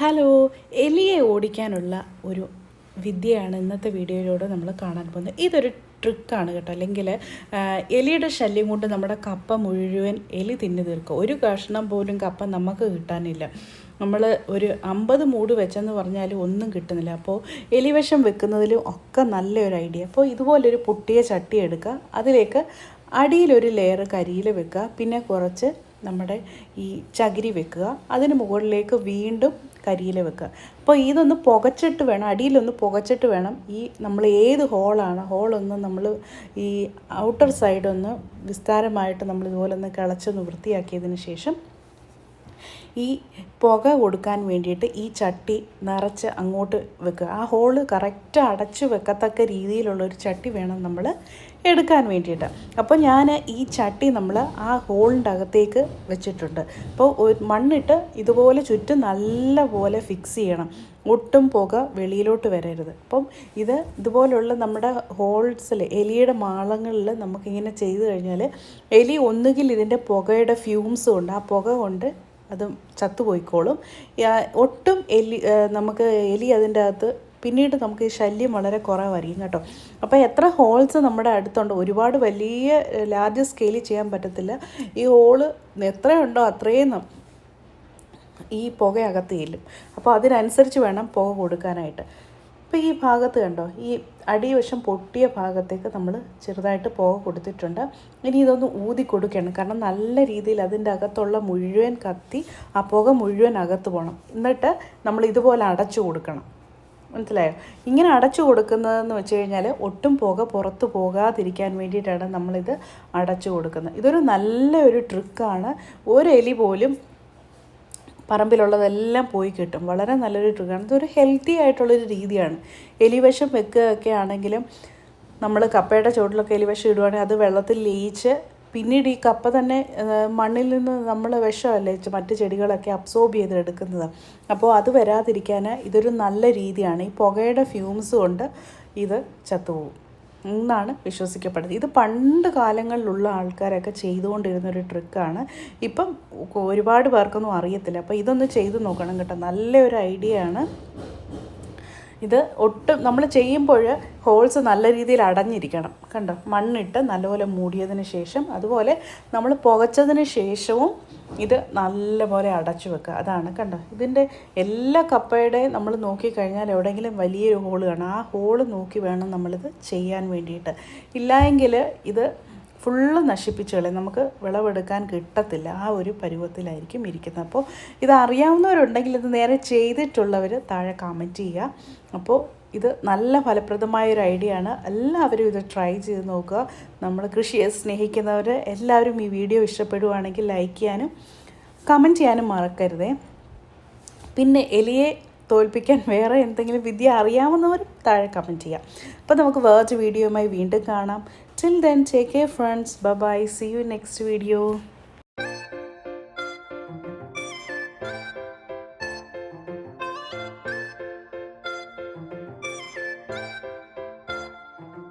Hello എലിയെ ഓടിക്കാനുള്ള ഒരു വിദ്യയാണ് ഇന്നത്തെ വീഡിയോയിലൂടെ നമ്മൾ കാണാൻ പോകുന്നത്. ഇതൊരു ട്രിക്കാണ് കേട്ടോ. അല്ലെങ്കിൽ എലിയുടെ ശല്യം കൊണ്ട് നമ്മുടെ കപ്പ മുഴുവൻ എലി തിന്നു തീർക്കും. ഒരു കഷ്ണം പോലും കപ്പ നമുക്ക് കിട്ടാനില്ല. നമ്മൾ ഒരു അമ്പത് മൂട് വെച്ചെന്ന് പറഞ്ഞാൽ ഒന്നും കിട്ടുന്നില്ല. അപ്പോൾ എലിവശം വെക്കുന്നതിലും ഒക്കെ നല്ലൊരു ഐഡിയ. അപ്പോൾ ഇതുപോലൊരു പൊട്ടിയ ചട്ടി എടുക്കുക. അതിലേക്ക് അടിയിലൊരു ലെയർ കരിയിൽ വെക്കുക. പിന്നെ കുറച്ച് നമ്മുടെ ഈ ചകിരി വെക്കുക. അതിന് മുകളിലേക്ക് വീണ്ടും കരിയില വെക്കുക. അപ്പോൾ ഇതൊന്ന് പുകച്ചിട്ട് വേണം അടിയിലൊന്ന് പുകച്ചിട്ട് വേണം. ഈ നമ്മൾ ഏത് ഹോളാണ് ഹോളൊന്ന് നമ്മൾ ഈ ഔട്ടർ സൈഡൊന്ന് വിസ്താരമായിട്ട് നമ്മൾ ഇതുപോലെ ഒന്ന് കിളച്ചൊന്ന് വൃത്തിയാക്കിയതിന് ശേഷം ഈ പുക കൊടുക്കാൻ വേണ്ടിയിട്ട് ഈ ചട്ടി നിറച്ച് അങ്ങോട്ട് വെക്കുക. ആ ഹോൾ കറക്റ്റ് അടച്ചു വെക്കത്തക്ക രീതിയിലുള്ള ഒരു ചട്ടി വേണം നമ്മൾ എടുക്കാൻ വേണ്ടിയിട്ട്. അപ്പോൾ ഞാൻ ഈ ചട്ടി നമ്മൾ ആ ഹോളിന്റെ അകത്തേക്ക് വെച്ചിട്ടുണ്ട്. അപ്പോൾ മണ്ണിട്ട് ഇതുപോലെ ചുറ്റും നല്ല പോലെ ഫിക്സ് ചെയ്യണം. ഒട്ടും പുക വെളിയിലോട്ട് വരരുത്. അപ്പം ഇത് ഇതുപോലുള്ള നമ്മുടെ ഹോൾസിൽ എലിയുടെ മാളങ്ങളിൽ നമുക്കിങ്ങനെ ചെയ്തു കഴിഞ്ഞാൽ എലി ഒന്നുകിൽ ഇതിന്റെ പുകയുടെ ഫ്യൂംസ് കൊണ്ട് ആ പുക കൊണ്ട് അത് ചത്തുപോയിക്കോളും. ഒട്ടും എലി നമുക്ക് എലി അതിന്റെ അകത്ത് പിന്നീട് നമുക്ക് ഈ ശല്യം വളരെ കുറവായിരിക്കും കേട്ടോ. അപ്പോൾ എത്ര ഹോൾസ് നമ്മുടെ അടുത്തുണ്ട്. ഒരുപാട് വലിയ ലാർജ് സ്കെയിലിൽ ചെയ്യാൻ പറ്റത്തില്ല. ഈ ഹോൾ എത്രയുണ്ടോ അത്രയും ഈ പുക അകത്ത് ചെല്ലും അപ്പോൾ അതിനനുസരിച്ച് വേണം പുക കൊടുക്കാനായിട്ട്. അപ്പോൾ ഈ ഭാഗത്ത് കണ്ടോ ഈ അടിവശം പൊട്ടിയ ഭാഗത്തേക്ക് നമ്മൾ ചെറുതായിട്ട് പുക കൊടുത്തിട്ടുണ്ട്. ഇനി ഇതൊന്ന് ഊതി കൊടുക്കണം. കാരണം നല്ല രീതിയിൽ അതിന്റെ അകത്തുള്ള മുഴുവൻ കത്തി ആ പുക മുഴുവൻ അകത്ത് പോകണം എന്നിട്ട് നമ്മൾ ഇതുപോലെ അടച്ചു കൊടുക്കണം. മനസ്സിലായോ? ഇങ്ങനെ അടച്ചു കൊടുക്കുന്നതെന്ന് വെച്ച് കഴിഞ്ഞാൽ ഒട്ടും പുക പുറത്ത് പോകാതിരിക്കാൻ വേണ്ടിയിട്ടാണ് നമ്മളിത് അടച്ചു കൊടുക്കുന്നത്. ഇതൊരു നല്ല ഒരു ട്രിക്കാണ് ഒരു എലി പോലും പറമ്പിലുള്ളതെല്ലാം പോയി കിട്ടും. വളരെ നല്ലൊരു ട്രിക്കാണ് ഇതൊരു ഹെൽത്തി ആയിട്ടുള്ളൊരു രീതിയാണ്. എലിവശം വെക്കുകയൊക്കെ ആണെങ്കിലും നമ്മൾ കപ്പയുടെ ചുവട്ടിലൊക്കെ എലിവശം ഇടുവാണെങ്കിൽ അത് വെള്ളത്തിൽ ലയിച്ച് പിന്നീട് ഈ കപ്പ തന്നെ മണ്ണിൽ നിന്ന് നമ്മൾ വിഷമല്ലേ മറ്റ് ചെടികളൊക്കെ അബ്സോർബ് ചെയ്ത് എടുക്കുന്നത് അപ്പോൾ അത് വരാതിരിക്കാൻ ഇതൊരു നല്ല രീതിയാണ്. ഈ പുകയുടെ ഫ്യൂംസ് കൊണ്ട് ഇത് ചത്തുപോകും. എന്നാണ് വിശ്വസിക്കപ്പെടുന്നത്. ഇത് പണ്ട് കാലങ്ങളിലുള്ള ആൾക്കാരൊക്കെ ചെയ്തുകൊണ്ടിരുന്ന ഒരു ട്രിക്കാണ്. ഇപ്പം ഒരുപാട് പേർക്കൊന്നും അറിയത്തില്ല. അപ്പോൾ ഇതൊന്ന് ചെയ്ത് നോക്കണം കേട്ടോ. നല്ലൊരു ഐഡിയ ആണ് ഇത് ഒട്ടും നമ്മൾ ചെയ്യുമ്പോൾ ഹോൾസ് നല്ല രീതിയിൽ അടഞ്ഞിരിക്കണം. കണ്ടോ? മണ്ണിട്ട് നല്ലപോലെ മൂടിയതിന് ശേഷം അതുപോലെ നമ്മൾ പുകച്ചതിന് ശേഷവും ഇത് നല്ലപോലെ അടച്ചു വെക്കുക. അതാണ് കണ്ടോ? ഇതിന്റെ എല്ലാ കപ്പയുടെയും നമ്മൾ നോക്കിക്കഴിഞ്ഞാൽ എവിടെയെങ്കിലും വലിയൊരു ഹോൾ കാണാം. ആ ഹോൾ നോക്കി വേണം നമ്മളിത് ചെയ്യാൻ വേണ്ടിയിട്ട്. ഇല്ലായെങ്കിൽ ഇത് ഫുള്ള് നശിപ്പിച്ച് കളയും നമുക്ക് വിളവെടുക്കാൻ കിട്ടത്തില്ല. ആ ഒരു പരുവത്തിലായിരിക്കും ഇരിക്കുന്നത്. അപ്പോൾ ഇത് അറിയാവുന്നവരുണ്ടെങ്കിൽ ഇത് നേരെ ചെയ്തിട്ടുള്ളവർ താഴെ കമന്റ് ചെയ്യുക. അപ്പോൾ ഇത് നല്ല ഫലപ്രദമായ ഒരു ഐഡിയ ആണ്. എല്ലാവരും ഇത് ട്രൈ ചെയ്ത് നോക്കുക. നമ്മൾ കൃഷിയെ സ്നേഹിക്കുന്നവർ എല്ലാവരും ഈ വീഡിയോ ഇഷ്ടപ്പെടുവാണെങ്കിൽ ലൈക്ക് ചെയ്യാനും കമന്റ് ചെയ്യാനും മറക്കരുതേ. പിന്നെ എലിയെ തോൽപ്പിക്കാൻ വേറെ എന്തെങ്കിലും വിദ്യ അറിയാവുന്നവർ താഴെ കമന്റ് ചെയ്യാം അപ്പോൾ നമുക്ക് വേർച്ച് വീഡിയോയുമായി വീണ്ടും കാണാം. Till then, take care, friends. Bye bye. See you next video.